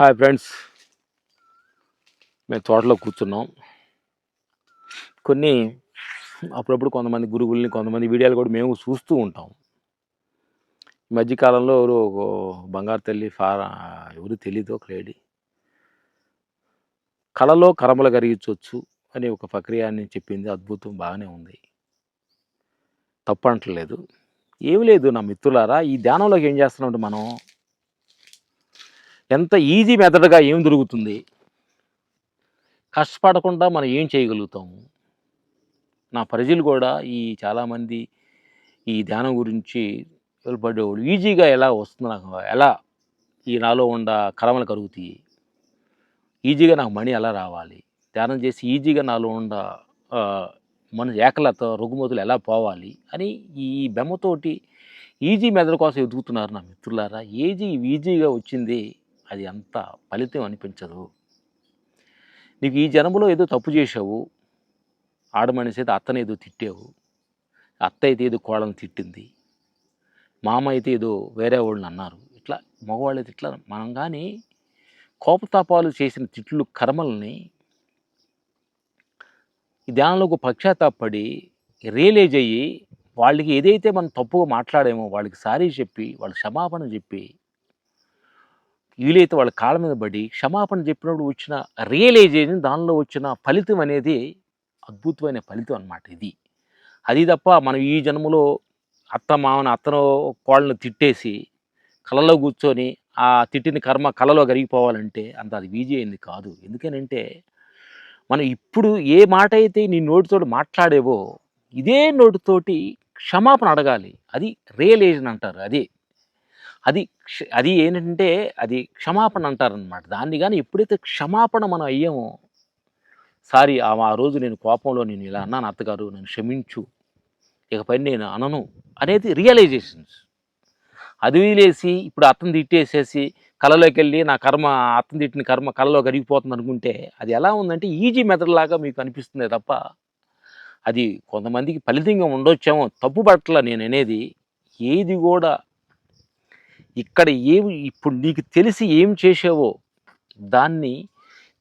Hi friends మేము తోటలో కూర్చున్నాం. కొన్ని అప్పుడప్పుడు కొంతమంది గురువుల్ని కొంతమంది వీడియోలు కూడా మేము చూస్తూ ఉంటాం. ఈ మధ్యకాలంలో ఎవరు బంగారు తల్లి ఫార ఎవరు తెలీదు ఒక లేడీ. కళలో కరమలు కరిగించవచ్చు అని ఒక ప్రక్రియాన్ని చెప్పింది. అద్భుతం బాగానే ఉంది. తప్పు అంటలేదు. ఏమి లేదు నా మిత్రులారా ఈ ధ్యానంలోకి ఏం చేస్తున్నాం మనం ఎంత ఈజీ మెథడ్గా ఏం దొరుకుతుంది? కష్టపడకుండా మనం ఏం చేయగలుగుతాము? నా ప్రజలు కూడా ఈ చాలామంది ఈ ధ్యానం గురించి పడేవాళ్ళు ఈజీగా ఎలా వస్తుంది నాకు ఎలా ఈ నాలో ఉండ కరమలు కరుగుతాయి? ఈజీగా నాకు మనీ ఎలా రావాలి? ధ్యానం చేసి ఈజీగా నాలో ఉండ మన ఏకలత రుగ్మతులు ఎలా పోవాలి? అని ఈ బెమ్మతోటి ఈజీ మెదడు కోసం ఎదుగుతున్నారు నా మిత్రులారా. ఈజీ ఈజీగా వచ్చింది అది అంత ఫలితం అనిపించదు. నీకు ఈ జన్మలో ఏదో తప్పు చేసావు ఆడమనిషి అయితే అత్తని ఏదో తిట్టావు. అత్త అయితే ఏదో కోడలను తిట్టింది. మామ అయితే ఏదో వేరే వాళ్ళని అన్నారు. ఇట్లా మగవాళ్ళు అయితే ఇట్లా మనం కానీ కోపతాపాలు చేసిన తిట్లు కర్మల్ని ఈ ధ్యానంలోకి పశ్చాత్తాపడి రియలైజ్ అయ్యి వాళ్ళకి ఏదైతే మనం తప్పుగా మాట్లాడామో వాళ్ళకి సారీ చెప్పి వాళ్ళ క్షమాపణ చెప్పి వీలైతే వాళ్ళ కాళ్ళ మీద పడి క్షమాపణ చెప్పినప్పుడు వచ్చిన రియలైజేషన్ దానిలో వచ్చిన ఫలితం అనేది అద్భుతమైన ఫలితం అన్నమాట ఇది. అది తప్ప మనం ఈ జన్మలో అత్త మామని అత్తను కోళ్ళను తిట్టేసి కలలో కూర్చొని ఆ తిట్టిన కర్మ కలలో కరిగిపోవాలంటే అంత అది వీజీ అయింది కాదు. ఎందుకనంటే మనం ఇప్పుడు ఏ మాట అయితే నీ నోటితో మాట్లాడేవో ఇదే నోటితోటి క్షమాపణ అడగాలి. అది రియలైజన్ అంటారు. అది అది క్ష- అది ఏంటంటే అది క్షమాపణ అంటారనమాట దాన్ని కానీ ఎప్పుడైతే క్షమాపణ మనం అయ్యామో సారీ ఆ రోజు నేను కోపంలో నేను ఇలా అన్నాను అత్తగారు నన్ను క్షమించు ఇకపై నేను అనను అనేది రియలైజేషన్స్. అది వీలేసి ఇప్పుడు అత్తను తిట్టేసేసి కళలోకి వెళ్ళి నా కర్మ అత్తను తిట్టిన కర్మ కళలో కరిగిపోతుంది అనుకుంటే అది ఎలా ఉందంటే ఈజీ మెథడ్ లాగా మీకు అనిపిస్తుంది తప్ప అది కొంతమందికి ఫలితంగా ఉండొచ్చేమో తప్పు పట్ల నేను అనేది ఏది కూడా ఇక్కడ ఏమి ఇప్పుడు నీకు తెలిసి ఏం చేసావో దాన్ని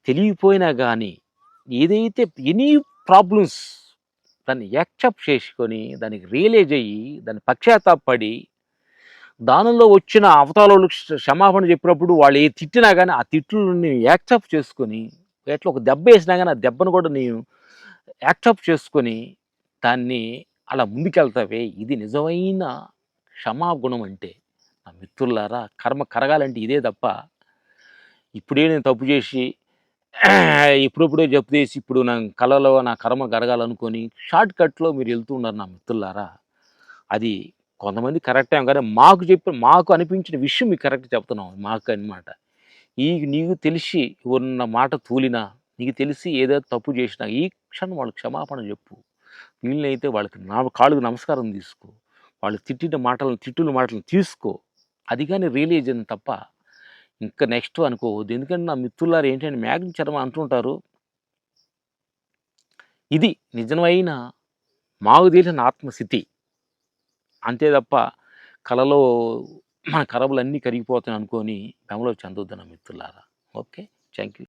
తెలియపోయినా కానీ ఏదైతే ఎనీ ప్రాబ్లమ్స్ దాన్ని యాక్సెప్ట్ చేసుకొని దానికి రియలైజ్ అయ్యి దాన్ని పశ్చాత్తాపడి దానిలో వచ్చిన అవతారాలు క్షమాపణ చెప్పినప్పుడు వాళ్ళు ఏ తిట్టినా కానీ ఆ తిట్లని యాక్సెప్ట్ చేసుకొని ఎట్లా ఒక దెబ్బ వేసినా కానీ ఆ దెబ్బను కూడా నేను యాక్సెప్ట్ చేసుకొని దాన్ని అలా ముందుకెళ్తావే. ఇది నిజమైన క్షమాగుణం అంటే. నా మిత్రులారా కర్మ కరగాలంటే ఇదే తప్ప ఇప్పుడే నేను తప్పు చేసి ఇప్పుడప్పుడే జప్పు చేసి ఇప్పుడు నా కళలో నా కర్మ కరగాలనుకొని షార్ట్ కట్లో మీరు వెళ్తూ ఉన్నారు నా మిత్రులారా. అది కొంతమంది కరెక్టే కానీ మాకు చెప్పిన మాకు అనిపించిన విషయం మీకు కరెక్ట్ చెప్తున్నాం మాకు అన్నమాట. ఈ నీకు తెలిసి ఉన్న మాట తూలినా నీకు తెలిసి ఏదో తప్పు చేసినా ఈ క్షణం వాళ్ళు క్షమాపణ చెప్పు. వీళ్ళనైతే వాళ్ళకి నా కాళ్ళకు నమస్కారం తీసుకో. వాళ్ళు తిట్టిన మాటలను తిట్టుల మాటలను తీసుకో. అది కానీ రియలైజ్ అని తప్ప ఇంకా నెక్స్ట్ అనుకోవద్దు ఎందుకంటే నా మిత్రులారు ఏంటంటే మ్యాగ్ని చర్మ అంటుంటారు ఇది నిజమైన మాకు తెలిసిన ఆత్మస్థితి. అంతే తప్ప కళలో మన కరబులు అన్నీ కరిగిపోతాయి అనుకొని బెమలో చెందొద్దు నా మిత్రులారా. ఓకే? Thank you